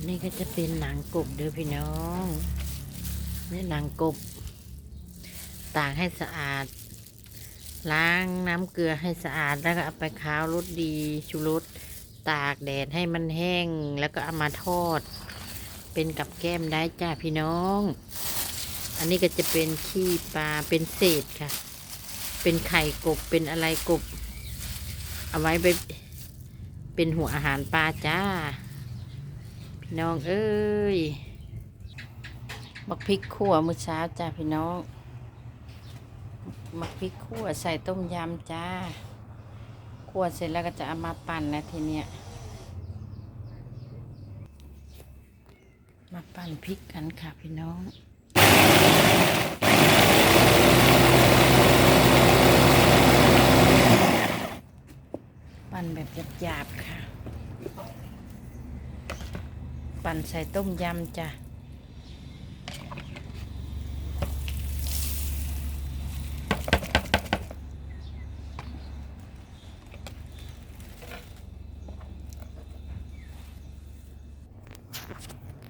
อันนี้ก็จะเป็นหนังกบเด้อพี่น้อง นี่หนังกบ ตากให้สะอาด ล้างน้ำเกลือให้สะอาดแล้วก็เอาไปค้าวรสดีชูรสตากแดดให้มันแห้งแล้วก็เอามาทอด เป็นกับแก้มได้จ้าพี่น้อง อันนี้ก็จะเป็นขี้ปลาเป็นเศษค่ะ เป็นไข่กบเป็นอะไรกบ เอาไว้ไปเป็นหัวอาหารปลาจ้า น้องเอ้ย บักพริกขั่วมื้อเช้าจ้าพี่น้องบักพริกขั่วใส่ต้มยำจ้าขั่วเสร็จแล้วก็จะเอามาปั่นนะทีเนี้ย มาปั่นพริกกันค่ะพี่น้องปั่นแบบหยาบๆค่ะ ปั่นใส่ต้มยำจ้ะ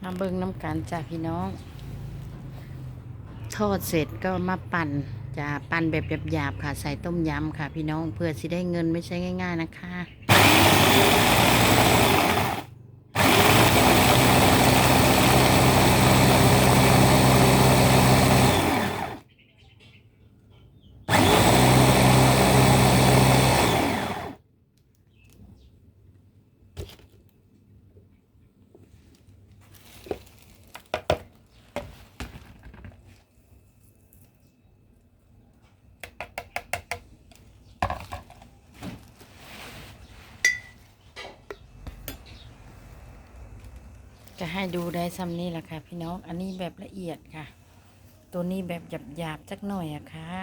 มาเบิ่งน้ำกันจ้ะพี่น้อง ทอดเสร็จก็มาปั่นจะปั่นแบบหยาบๆค่ะ ใส่ต้มยำค่ะ พี่น้องเพื่อสิได้เงินไม่ใช่ง่าย ๆนะคะ จะให้ดูได้ซ้ำนี่แหละค่ะ พี่น้อง อันนี้แบบละเอียดค่ะ ตัวนี้แบบหยาบๆสักหน่อยอะค่ะ